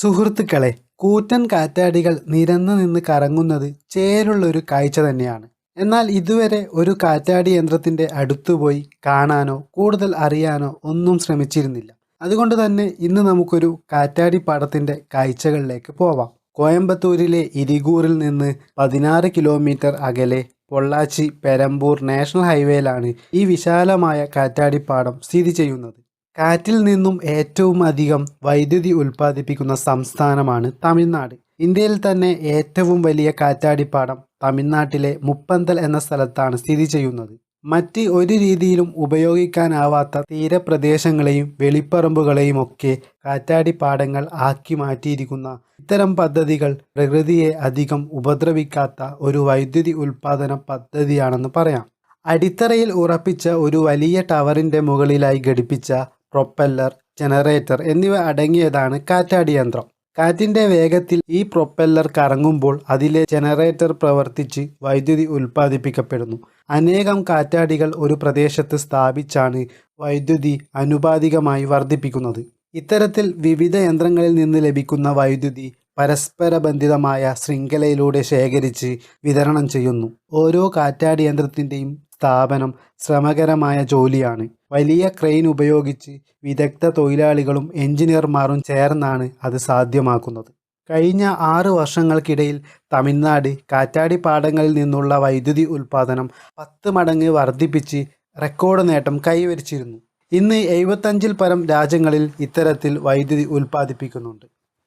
സുഹൃത്തുക്കളെ കൂറ്റൻ കാറ്റാടികൾ നിരന്നു നിന്ന് കറങ്ങുന്നത് ചേരുള്ള ഒരു കാഴ്ച തന്നെയാണ്. എന്നാൽ ഇതുവരെ ഒരു കാറ്റാടി യന്ത്രത്തിന്റെ അടുത്തുപോയി കാണാനോ കൂടുതൽ അറിയാനോ ഒന്നും ശ്രമിച്ചിരുന്നില്ല. അതുകൊണ്ട് തന്നെ ഇന്ന് നമുക്കൊരു കാറ്റാടി പാടത്തിന്റെ കാഴ്ചകളിലേക്ക് പോവാം. കോയമ്പത്തൂരിലെ ഇരികൂറിൽ നിന്ന് പതിനാറ് കിലോമീറ്റർ അകലെ പൊള്ളാച്ചി പെരമ്പൂർ നാഷണൽ ഹൈവേയിലാണ് ഈ വിശാലമായ കാറ്റാടിപ്പാടം സ്ഥിതി ചെയ്യുന്നത്. കാറ്റിൽ നിന്നും ഏറ്റവും അധികം വൈദ്യുതി ഉൽപ്പാദിപ്പിക്കുന്ന സംസ്ഥാനമാണ് തമിഴ്നാട്. ഇന്ത്യയിൽ തന്നെ ഏറ്റവും വലിയ കാറ്റാടിപ്പാടം തമിഴ്നാട്ടിലെ മുപ്പന്തൽ എന്ന സ്ഥലത്താണ് സ്ഥിതി ചെയ്യുന്നത്. മറ്റ് ഒരു രീതിയിലും ഉപയോഗിക്കാനാവാത്ത തീരപ്രദേശങ്ങളെയും വെളിപ്പറമ്പുകളെയും ഒക്കെ കാറ്റാടിപ്പാടങ്ങൾ ആക്കി മാറ്റിയിരിക്കുന്ന ഇത്തരം പദ്ധതികൾ പ്രകൃതിയെ അധികം ഉപദ്രവിക്കാത്ത ഒരു വൈദ്യുതി ഉൽപാദന പദ്ധതിയാണെന്ന് പറയാം. അടിത്തറയിൽ ഉറപ്പിച്ച ഒരു വലിയ ടവറിന്റെ മുകളിലായി ഘടിപ്പിച്ച പ്രൊപ്പല്ലർ ജനറേറ്റർ എന്നിവ അടങ്ങിയതാണ് കാറ്റാടി യന്ത്രം. കാറ്റിന്റെ വേഗത്തിൽ ഈ പ്രൊപ്പല്ലർ കറങ്ങുമ്പോൾ അതിലെ ജനറേറ്റർ പ്രവർത്തിച്ച് വൈദ്യുതി ഉൽപ്പാദിപ്പിക്കപ്പെടുന്നു. അനേകം കാറ്റാടികൾ ഒരു പ്രദേശത്ത് സ്ഥാപിച്ചാണ് വൈദ്യുതി അനുപാതികമായി വർദ്ധിപ്പിക്കുന്നത്. ഇത്തരത്തിൽ വിവിധ യന്ത്രങ്ങളിൽ നിന്ന് ലഭിക്കുന്ന വൈദ്യുതി പരസ്പര ബന്ധിതമായ ശൃംഖലയിലൂടെ ശേഖരിച്ച് വിതരണം ചെയ്യുന്നു. ഓരോ കാറ്റാടി യന്ത്രത്തിന്റെയും സ്ഥാപനം ശ്രമകരമായ ജോലിയാണ്. വലിയ ക്രെയിൻ ഉപയോഗിച്ച് വിദഗ്ധ തൊഴിലാളികളും എഞ്ചിനീയർമാരും ചേർന്നാണ് അത് സാധ്യമാക്കുന്നത്. കഴിഞ്ഞ ആറ് വർഷങ്ങൾക്കിടയിൽ തമിഴ്നാട് കാറ്റാടി പാടങ്ങളിൽ നിന്നുള്ള വൈദ്യുതി ഉൽപ്പാദനം പത്ത് മടങ്ങ് വർദ്ധിപ്പിച്ച് റെക്കോർഡ് നേട്ടം കൈവരിച്ചിരുന്നു. ഇന്ന് എഴുപത്തഞ്ചിൽ പരം രാജ്യങ്ങളിൽ ഇത്തരത്തിൽ വൈദ്യുതി ഉൽപ്പാദിപ്പിക്കുന്നുണ്ട്.